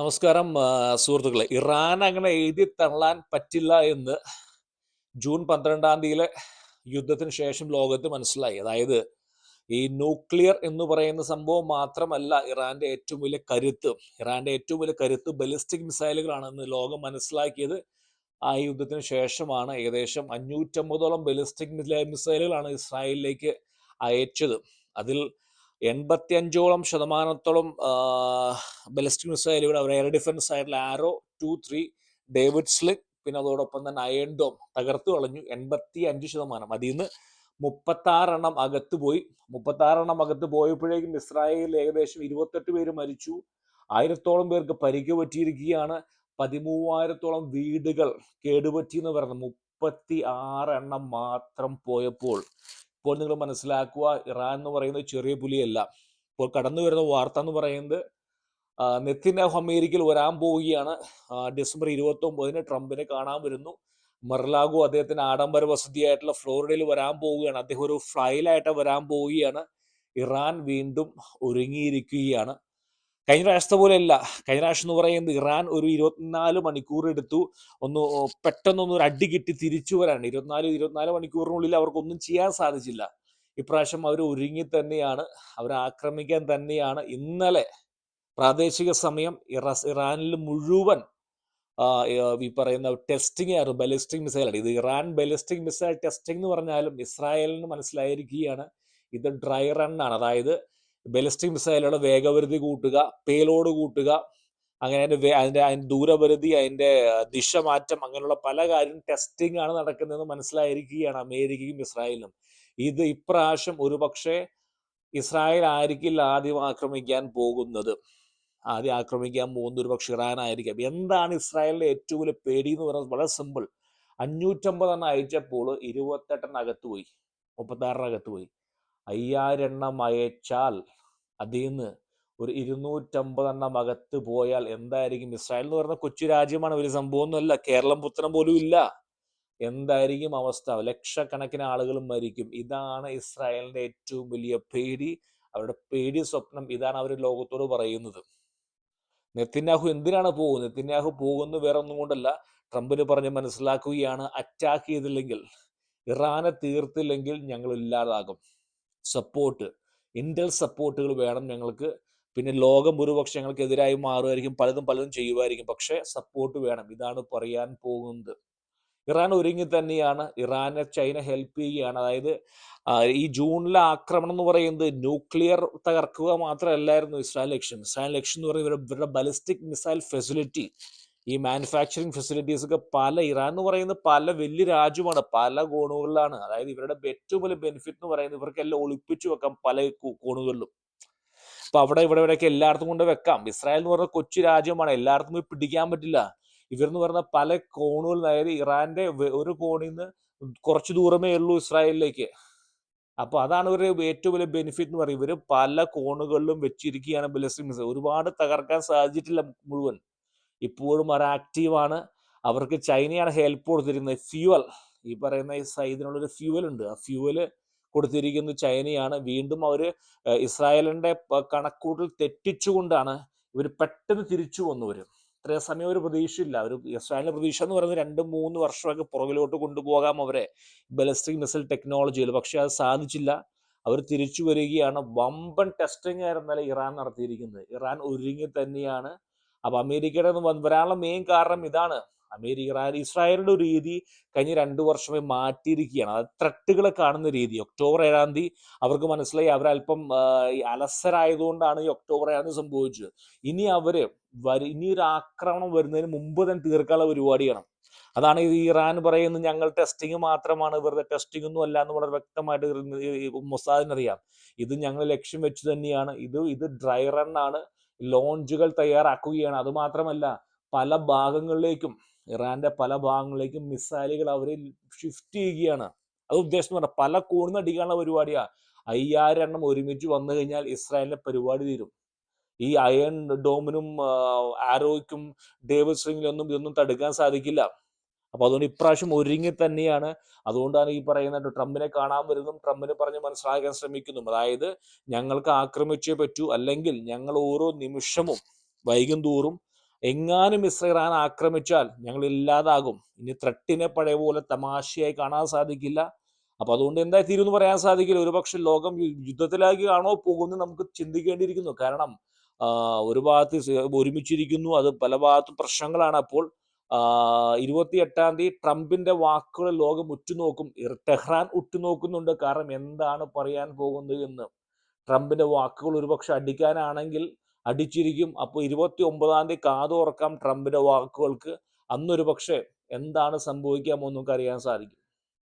നമസ്കാരം സുഹൃത്തുക്കളെ. ഇറാൻ അങ്ങനെ എഴുതി തള്ളാൻ പറ്റില്ല എന്ന് ജൂൺ പന്ത്രണ്ടാം തീയതിയിലെ യുദ്ധത്തിന് ശേഷം ലോകത്ത് മനസ്സിലായി. അതായത് ഈ ന്യൂക്ലിയർ എന്ന് പറയുന്ന സംഭവം മാത്രമല്ല ഇറാന്റെ ഏറ്റവും വലിയ കരുത്ത്. ഇറാന്റെ ഏറ്റവും വലിയ കരുത്ത് ബലിസ്റ്റിക് മിസൈലുകളാണെന്ന് ലോകം മനസ്സിലാക്കിയത് ആ യുദ്ധത്തിന് ശേഷമാണ്. ഏകദേശം അഞ്ഞൂറ്റമ്പതോളം ബലിസ്റ്റിക് മിസൈലുകളാണ് ഇസ്രായേലിലേക്ക് അയച്ചത്. അതിൽ എൺപത്തി അഞ്ചോളം ശതമാനത്തോളം ബലിസ്റ്റിക് മിസൈലുകൾ അവർ എയർ ഡിഫൻസ് ആയിട്ടുള്ള arrow two three David sling പിന്നെ അതോടൊപ്പം തന്നെ അയൺ ഡോം തകർത്തു കളഞ്ഞു. എൺപത്തി അഞ്ച് ശതമാനം. അതിൽ നിന്ന് മുപ്പത്താറെണ്ണം അകത്ത് പോയി. മുപ്പത്താറെണ്ണം അകത്ത് പോയപ്പോഴേക്കും ഇസ്രായേലിൽ ഏകദേശം ഇരുപത്തെട്ട് പേര് മരിച്ചു. ആയിരത്തോളം പേർക്ക് പരിക്ക് പറ്റിയിരിക്കുകയാണ് പതിമൂവായിരത്തോളം വീടുകൾ കേടുപറ്റി എന്ന് പറയുന്നത് മുപ്പത്തി ആറെണ്ണം മാത്രം പോയപ്പോൾ ഇപ്പോൾ നിങ്ങൾ മനസ്സിലാക്കുക ഇറാൻ എന്ന് പറയുന്നത് ചെറിയ പുലിയല്ല. ഇപ്പോൾ കടന്നു വരുന്ന വാർത്ത എന്ന് പറയുന്നത് ആ, നെത്തിന്യാഹു അമേരിക്കയിൽ വരാൻ പോവുകയാണ്. ഡിസംബർ ഇരുപത്തി ഒമ്പതിന് ട്രംപിനെ കാണാൻ വരുന്നു. മർലാഗു അദ്ദേഹത്തിന് ആഡംബര വസതിയായിട്ടുള്ള ഫ്ലോറിഡയിൽ വരാൻ പോവുകയാണ്. അദ്ദേഹം ഒരു ഫ്ലൈലായിട്ട് വരാൻ പോവുകയാണ്. ഇറാൻ വീണ്ടും ഒരുങ്ങിയിരിക്കുകയാണ്. കഴിഞ്ഞ പ്രാവശ്യത്തെ പോലെയല്ല. കഴിഞ്ഞ പ്രാവശ്യം എന്ന് പറയുന്നത് ഇറാൻ ഒരു ഇരുപത്തിനാല് മണിക്കൂർ എടുത്തു. ഒന്ന് പെട്ടെന്നൊന്ന് ഒരു അടി കിട്ടി തിരിച്ചു വരാൻ. ഇരുപത്തിനാല് ഇരുപത്തിനാല് മണിക്കൂറിനുള്ളിൽ അവർക്കൊന്നും ചെയ്യാൻ സാധിച്ചില്ല. ഇപ്രാവശ്യം അവർ ഒരുങ്ങി തന്നെയാണ്. അവർ ആക്രമിക്കാൻ തന്നെയാണ്. ഇന്നലെ പ്രാദേശിക സമയം ഇറ- ഇറാനിൽ മുഴുവൻ ഈ പറയുന്ന ടെസ്റ്റിംഗ് ആയിരുന്നു. ബലിസ്റ്റിക് മിസൈലാണ്. ഇത് ഇറാൻ ബലിസ്റ്റിക് മിസൈൽ ടെസ്റ്റിംഗ് എന്ന് പറഞ്ഞാലും ഇസ്രായേലിന് മനസ്സിലായിരിക്കുകയാണ്. ഇത് ഡ്രൈ റൺ ആണ് അതായത് ബലിസ്റ്റിക് മിസൈലുകളുടെ വേഗപരിധി കൂട്ടുക പേലോഡ് കൂട്ടുക അങ്ങനെ അതിന്റെ അതിന്റെ അതിന്റെ ദൂരപരിധി അതിന്റെ ദിശ മാറ്റം അങ്ങനെയുള്ള പല കാര്യം ടെസ്റ്റിംഗ് ആണ് നടക്കുന്നതെന്ന് മനസ്സിലായിരിക്കുകയാണ് അമേരിക്കയും ഇസ്രായേലും ഇത് ഇപ്രാവശ്യം ഒരുപക്ഷെ ഇസ്രായേൽ ആയിരിക്കില്ല ആദ്യം ആക്രമിക്കാൻ പോകുന്നത്. ആദ്യം ആക്രമിക്കാൻ പോകുന്ന ഒരു പക്ഷെ ഇറാൻ ആയിരിക്കാം. എന്താണ് ഇസ്രായേലിന്റെ ഏറ്റവും വലിയ പേടി എന്ന് പറയുന്നത്? വളരെ സിമ്പിൾ അഞ്ഞൂറ്റമ്പത് എണ്ണം അയച്ചപ്പോൾ ഇരുപത്തെട്ടെണ്ണം അകത്ത് പോയി. മുപ്പത്താറിനകത്ത് പോയി. അയ്യായിരം എണ്ണം അയച്ചാൽ അതിൽ നിന്ന് ഒരു ഇരുന്നൂറ്റമ്പതെണ്ണം അകത്ത് പോയാൽ എന്തായിരിക്കും? ഇസ്രായേൽ എന്ന് പറയുന്ന കൊച്ചു രാജ്യമാണ്. വലിയ സംഭവമൊന്നുമല്ല. കേരളം പുത്രം പോലും ഇല്ല. എന്തായിരിക്കും അവസ്ഥ? ലക്ഷക്കണക്കിന് ആളുകൾ മരിക്കും. ഇതാണ് ഇസ്രായേലിന്റെ ഏറ്റവും വലിയ പേടി. അവരുടെ പേടി സ്വപ്നം ഇതാണ് അവർ ലോകത്തോട് പറയുന്നത്. നെത്തിന്യാഹു എന്തിനാണ് പോകുന്നത്? നെത്തിന്യാഹു പോകുന്നത് വേറെ ഒന്നും കൊണ്ടല്ല. ട്രംപിന് പറഞ്ഞ് മനസ്സിലാക്കുകയാണ് അറ്റാക്ക് ചെയ്തില്ലെങ്കിൽ ഇറാനെ തീർത്തില്ലെങ്കിൽ ഞങ്ങൾ ഇല്ലാതാകും. സപ്പോർട്ട് ഇന്റൽ സപ്പോർട്ടുകൾ വേണം ഞങ്ങൾക്ക്. പിന്നെ ലോകം ഒരുപക്ഷെ ഞങ്ങൾക്ക് എതിരായി മാറുമായിരിക്കും പലതും പലതും ചെയ്യുമായിരിക്കും. പക്ഷെ സപ്പോർട്ട് വേണം. ഇതാണ് പറയാൻ പോകുന്നത്. ഇറാൻ ഒരുങ്ങി തന്നെയാണ്. ഇറാനെ ചൈന ഹെൽപ്പ് ചെയ്യുകയാണ്. അതായത് ഈ ജൂണിലെ ആക്രമണം എന്ന് പറയുന്നത് ന്യൂക്ലിയർ തകർക്കുക മാത്രമല്ലായിരുന്നു ഇസ്രായേൽ ലക്ഷ്യം. ഇസ്രായേൽ ലക്ഷ്യം എന്ന് പറയുന്നത് ഇവരുടെ ബലിസ്റ്റിക് മിസൈൽ ഫെസിലിറ്റി ഈ മാനുഫാക്ചറിങ് ഫെസിലിറ്റീസ് ഒക്കെ പല ഇറാൻ എന്ന് പറയുന്നത് പല വലിയ രാജ്യമാണ് പല കോണുകളിലാണ്. അതായത് ഇവരുടെ ഏറ്റവും വലിയ ബെനിഫിറ്റ് എന്ന് പറയുന്നത് ഇവർക്കെല്ലാം ഒളിപ്പിച്ചു വെക്കാം പല കോണുകളിലും. അപ്പൊ അവിടെ ഇവിടെ ഇവിടെയൊക്കെ എല്ലായിടത്തും കൊണ്ട് വെക്കാം. ഇസ്രായേൽ എന്ന് പറഞ്ഞ കൊച്ചു രാജ്യമാണ് എല്ലായിടത്തും പോയി പിടിക്കാൻ പറ്റില്ല. ഇവരെന്ന് പറഞ്ഞ പല കോണുകളിൽ അതായത് ഇറാന്റെ ഒരു കോണിൽ നിന്ന് കുറച്ച് ദൂരമേ ഉള്ളൂ ഇസ്രായേലിലേക്ക്. അപ്പൊ അതാണ് ഇവരുടെ ഏറ്റവും വലിയ ബെനിഫിറ്റ് എന്ന് പറയുന്നത്. ഇവർ പല കോണുകളിലും വെച്ചിരിക്കുകയാണ് മിസൈൽ ഒരുപാട് തകർക്കാൻ സാധിച്ചിട്ടില്ല മുഴുവൻ. ഇപ്പോഴും അവർ ആക്റ്റീവാണ് അവർക്ക് ചൈനയാണ് ഹെൽപ്പ് കൊടുത്തിരുന്നത് ഫ്യൂവൽ ഈ പറയുന്ന ഇതിനുള്ളൊരു ഫ്യൂവൽ ഉണ്ട്. ആ ഫ്യൂവൽ കൊടുത്തിരിക്കുന്നത് ചൈനയാണ്. വീണ്ടും അവർ ഇസ്രായേലിന്റെ കണക്കൂട്ടിൽ തെറ്റിച്ചുകൊണ്ടാണ് ഇവർ പെട്ടെന്ന് തിരിച്ചു വന്നവര്. ഇത്രയും സമയം ഒരു പ്രതീക്ഷയില്ല. ഒരു ഇസ്രായേലിന്റെ പ്രതീക്ഷ എന്ന് പറയുന്നത് രണ്ട് മൂന്ന് വർഷമൊക്കെ പുറകിലോട്ട് കൊണ്ടുപോകാം അവരെ. ബലിസ്റ്റിക് മിസൈൽ ടെക്നോളജിയിൽ പക്ഷെ അത് സാധിച്ചില്ല. അവർ തിരിച്ചു വരികയാണ്. വമ്പൻ ടെസ്റ്റിംഗ് ആയിരുന്നല്ലേ ഇറാൻ നടത്തിയിരിക്കുന്നത്. ഇറാൻ ഒരുങ്ങി തന്നെയാണ് അപ്പൊ അമേരിക്കയുടെ വരാനുള്ള മെയിൻ കാരണം ഇതാണ്. അമേരിക്ക ഇസ്രായേലിന്റെ ഒരു രീതി കഴിഞ്ഞ രണ്ടു വർഷമായി മാറ്റിയിരിക്കുകയാണ്. അത് ത്രട്ടുകളെ കാണുന്ന രീതി. ഒക്ടോബർ ഏഴാം തീയതി അവർക്ക് മനസ്സിലായി അവരല്പം അലസരായതുകൊണ്ടാണ് ഈ ഒക്ടോബർ ഏഴാം തീയതി സംഭവിച്ചത്. ഇനി അവർ വരി ഇനി ഒരു ആക്രമണം വരുന്നതിന് മുമ്പ് തന്നെ തീർക്കാനുള്ള പരിപാടിയാണ് അതാണ് ഈ ഇറാൻ പറയുന്നത് ഞങ്ങൾ ടെസ്റ്റിംഗ് മാത്രമാണ് വെറുതെ ടെസ്റ്റിംഗ് ഒന്നും അല്ല എന്ന് വളരെ വ്യക്തമായിട്ട് മൊസാദിനറിയാം ഇത് ഞങ്ങൾ ലക്ഷ്യം വെച്ച് തന്നെയാണ്. ഇത് ഇത് ഡ്രൈ റൺ ആണ്. ലോഞ്ചുകൾ തയ്യാറാക്കുകയാണ്. അതുമാത്രമല്ല പല ഭാഗങ്ങളിലേക്കും ഇറാന്റെ പല ഭാഗങ്ങളിലേക്കും മിസൈലുകൾ അവർ ഷിഫ്റ്റ് ചെയ്യുകയാണ്. അത് ഉദ്ദേശം പറഞ്ഞാൽ പല കോണിന്ന് അടിക്കാനുള്ള പരിപാടിയാ. അയ്യായിരം എണ്ണം ഒരുമിച്ച് വന്നു കഴിഞ്ഞാൽ ഇസ്രായേലിന്റെ പരിപാടി തീരും. ഈ അയൺ ഡോമിനും ആരോയ്ക്കും ഡേവിഡ് സ്ട്രിങ്ങിലൊന്നും ഇതൊന്നും തടുക്കാൻ സാധിക്കില്ല. അപ്പൊ അതുകൊണ്ട് ഇപ്രാവശ്യം ഒരുങ്ങി തന്നെയാണ്. അതുകൊണ്ടാണ് ഈ പറയുന്നത് ട്രംപിനെ കാണാൻ വരുന്നതും ട്രംപിന് പറഞ്ഞ് മനസ്സിലാക്കാൻ ശ്രമിക്കുന്നു അതായത് ഞങ്ങൾക്ക് ആക്രമിച്ചേ പറ്റൂ അല്ലെങ്കിൽ ഞങ്ങൾ ഓരോ നിമിഷവും വൈകും തോറും എങ്ങാനും ഇസ്ര ആക്രമിച്ചാൽ ഞങ്ങൾ ഇല്ലാതാകും. ഇനി ത്രട്ടിനെ പഴയ പോലെ തമാശയായി കാണാൻ സാധിക്കില്ല. അപ്പൊ അതുകൊണ്ട് എന്തായി തീരുമെന്ന് പറയാൻ സാധിക്കില്ല. ഒരുപക്ഷെ ലോകം യുദ്ധത്തിലാക്കി കാണോ പോകുന്നത് നമുക്ക് ചിന്തിക്കേണ്ടിയിരിക്കുന്നു. കാരണം ഒരു ഭാഗത്ത് ഒരുമിച്ചിരിക്കുന്നു. അത് പല ഭാഗത്തും പ്രശ്നങ്ങളാണ് അപ്പോൾ ഇരുപത്തി എട്ടാം തീയതി ട്രംപിന്റെ വാക്കുകൾ ലോകം ഉറ്റുനോക്കും. ടെഹ്റാൻ ഉറ്റുനോക്കുന്നുണ്ട്. കാരണം എന്താണ് പറയാൻ പോകുന്നത് എന്ന്. ട്രംപിന്റെ വാക്കുകൾ ഒരുപക്ഷെ അടിക്കാനാണെങ്കിൽ അടിച്ചിരിക്കും. അപ്പോൾ ഇരുപത്തി ഒമ്പതാം തീയതി കാതോർക്കാം ട്രംപിന്റെ വാക്കുകൾക്ക്. അന്നൊരു പക്ഷേ എന്താണ് സംഭവിക്കാമോ നമുക്ക് അറിയാൻ സാധിക്കും.